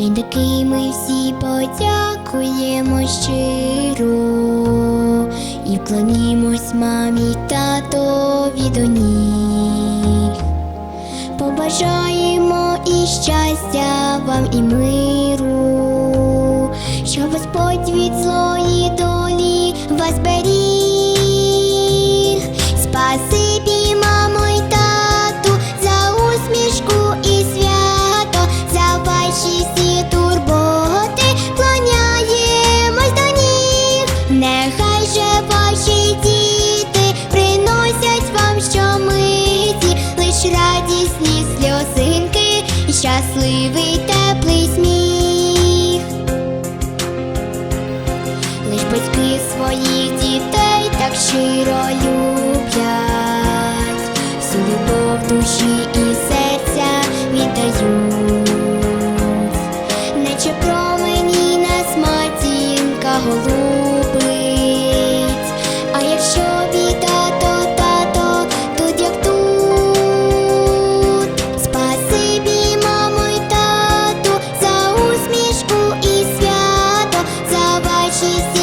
День такий ми всі подякуємо щиро і вклонімось мамі татові до них. побажаємо і щастя вам, і ми. щасливий теплий сміх, лиш батьки своїх дітей так щиро люблять, всю любов душі і серця віддають, наче промені нас матінка голуб. she's